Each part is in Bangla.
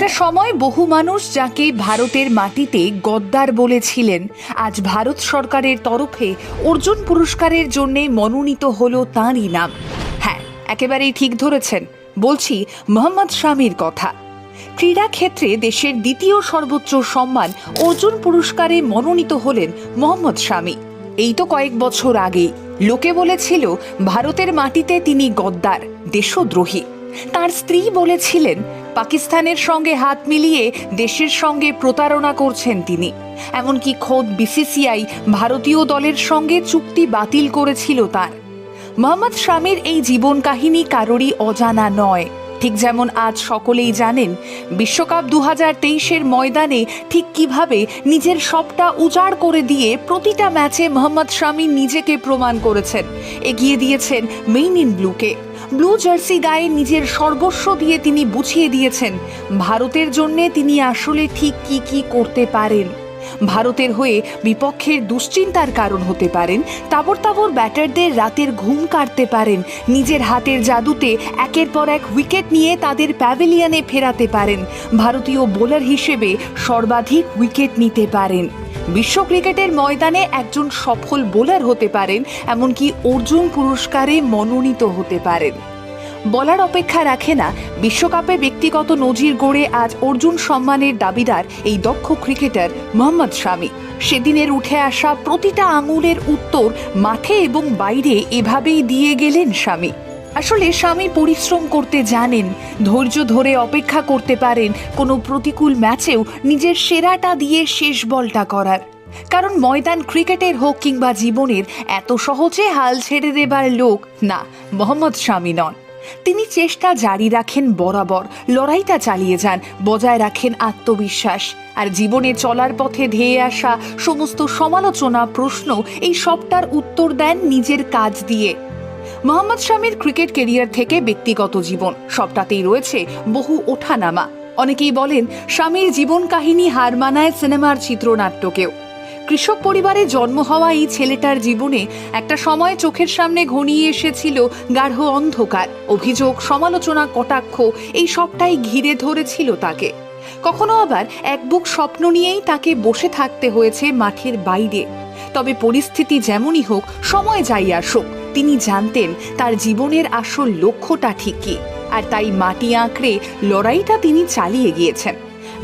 একটা সময় বহু মানুষ যাকে ভারতের মাটিতে গদ্দার বলেছিলেন, আজ ভারত সরকারের তরফে অর্জুন পুরস্কারের জন্য মনোনীত হল তাঁরই নাম। হ্যাঁ একেবারেই ঠিক ধরেছেন, বলছি মোহাম্মদ শামির কথা। ক্রীড়া ক্ষেত্রে দেশের দ্বিতীয় সর্বোচ্চ সম্মান অর্জুন পুরস্কারে মনোনীত হলেন মোহাম্মদ শামি। এই তো কয়েক বছর আগে, লোকে বলেছিল ভারতের মাটিতে তিনি গদ্দার, দেশদ্রোহী। তার স্ত্রী বলেছিলেন পাকিস্তানের সঙ্গে হাত মিলিয়ে দেশের সঙ্গে প্রতারণা করছেন তিনি। এমনকি খোদ বিসিসিআই ভারতীয় দলের সঙ্গে চুক্তি বাতিল করেছিল তার। মোহাম্মদ শামির এই জীবন কাহিনী কারোরই অজানা নয়। ঠিক যেমন আজ সকলেই জানেন, বিশ্বকাপ দু হাজার তেইশের ময়দানে ঠিক কীভাবে নিজের সবটা উজাড় করে দিয়ে প্রতিটা ম্যাচে মোহাম্মদ শামি নিজেকে প্রমাণ করেছেন। এগিয়ে দিয়েছেন মেইন ইন ব্লুকে। ব্লু জার্সি গায়ে নিজের সর্বস্ব দিয়ে তিনি বুঝিয়ে দিয়েছেন, ভারতের জন্যে তিনি আসলে ঠিক কি কি করতে পারেন। ভারতের হয়ে বিপক্ষের দুশ্চিন্তার কারণ হতে পারেন, তাবর তাবর ব্যাটারদের রাতের ঘুম কাটতে পারেন, নিজের হাতের জাদুতে একের পর এক উইকেট নিয়ে তাদের প্যাভিলিয়নে ফেরাতে পারেন, ভারতীয় বোলার হিসেবে সর্বাধিক উইকেট নিতে পারেন। বিশ্ব ক্রিকেটের ময়দানে একজন সফল বোলার হতে পারেন, এমনকি অর্জুন পুরস্কারে মনোনীত হতে পারেন। বলার অপেক্ষা রাখে না, বিশ্বকাপে ব্যক্তিগত নজির গড়ে আজ অর্জুন সম্মানের দাবিদার এই দক্ষ ক্রিকেটার মোহাম্মদ শামি। সেদিনের উঠে আসা প্রতিটা আঙুলের উত্তর মাঠে এবং বাইরে এভাবেই দিয়ে গেলেন স্বামী আসলে স্বামী পরিশ্রম করতে জানেন, ধৈর্য ধরে অপেক্ষা করতে পারেন, কোনো প্রতিকূল ম্যাচেও নিজের সেরাটা দিয়ে শেষ বলটা করার। কারণ ময়দান ক্রিকেটের হোক কিংবা জীবনের, এত সহজে হাল ছেড়ে দেবার লোক না, মোহাম্মদ স্বামী নন। তিনি চেষ্টা জারি রাখেন বরাবর, লড়াইটা চালিয়ে যান, বজায় রাখেন আত্মবিশ্বাস। আর জীবনে চলার পথে ধেয়ে আসা সমস্ত সমালোচনা, প্রশ্ন, এই সবটার উত্তর দেন নিজের কাজ দিয়ে। মোহাম্মদ শামির ক্রিকেট কেরিয়ার থেকে ব্যক্তিগত জীবন। সবটাতেই রয়েছে বহু ওঠানামা। অনেকেই বলেন স্বামীর জীবন কাহিনী হার মানায় সিনেমার চিত্রনাট্যকেও। কৃষক পরিবারে জন্ম হওয়া এই ছেলেটার জীবনে একটা সময় চোখের সামনে ঘনিয়ে এসেছিল গাঢ় অন্ধকার। অভিযোগ, সমালোচনা, কটাক্ষ, এই সবটাই ঘিরে ধরেছিল তাকে। কখনো আবার এক বুক স্বপ্ন নিয়েই তাকে বসে থাকতে হয়েছে মাঠের বাইরে। তবে পরিস্থিতি যেমনই হোক, সময় যাই আসুক তিনি জানতেন তার জীবনের আসল লক্ষ্যটা ঠিক কি আর তাই মাটি আঁকড়ে লড়াইটা তিনি চালিয়ে গিয়েছেন।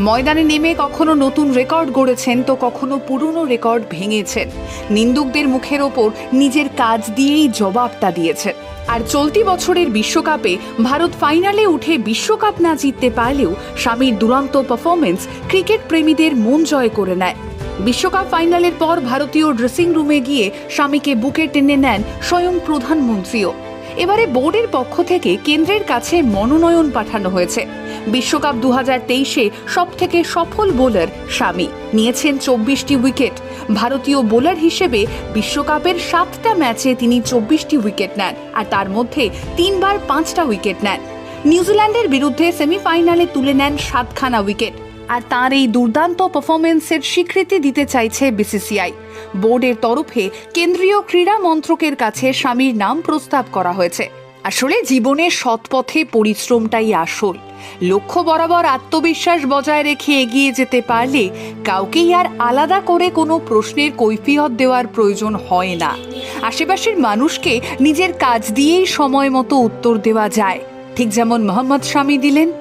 ময়দানে নেমে কখনো নতুন রেকর্ড গড়েছেন তো কখনো পুরনো রেকর্ড ভেঙেছেন। নিন্দুকদের মুখের ওপর নিজের কাজ দিয়েই জবাবটা দিয়েছেন। আর চলতি বছরের বিশ্বকাপে ভারত ফাইনালে উঠে বিশ্বকাপ না জিততে পারলেও স্বামীর দুরন্ত পারফরমেন্স ক্রিকেট প্রেমীদের মন জয় করে নেয়। বিশ্বকাপ ফাইনালের পর ভারতীয় ড্রেসিং রুমে গিয়ে স্বামীকে বুকে টেনে নেন স্বয়ং প্রধানমন্ত্রীও। এবারে বোর্ডের পক্ষ থেকে কেন্দ্রের কাছে মনোনয়ন পাঠানো হয়েছে। বিশ্বকাপ দু হাজার তেইশে সব থেকে সফল বোলার স্বামী। নিয়েছেন চব্বিশটি উইকেট। ভারতীয় বোলার হিসেবে বিশ্বকাপের সাতটা ম্যাচে তিনি চব্বিশটি উইকেট নেন আর তার মধ্যে তিনবার পাঁচটা উইকেট নেন। নিউজিল্যান্ডের বিরুদ্ধে সেমিফাইনালে তুলে নেন সাতখানা উইকেট। আর তার এই দুর্দান্ত পারফরমেন্সের স্বীকৃতি দিতে চাইছে বিসিসিআই বোর্ডের তরফে কেন্দ্রীয় ক্রীড়া মন্ত্রকের কাছে স্বামীর নাম প্রস্তাব করা হয়েছে। আসলে জীবনের সৎপথে পরিশ্রমটাই আসল। লক্ষ্য বরাবর আত্মবিশ্বাস বজায় রেখে এগিয়ে যেতে পারলে কাউকেই আর আলাদা করে কোনো প্রশ্নের কৈফিয়ত দেওয়ার প্রয়োজন হয় না। আশেপাশের মানুষকে নিজের কাজ দিয়েই সময় মতো উত্তর দেওয়া যায়। ঠিক যেমন মোহাম্মদ স্বামী দিলেন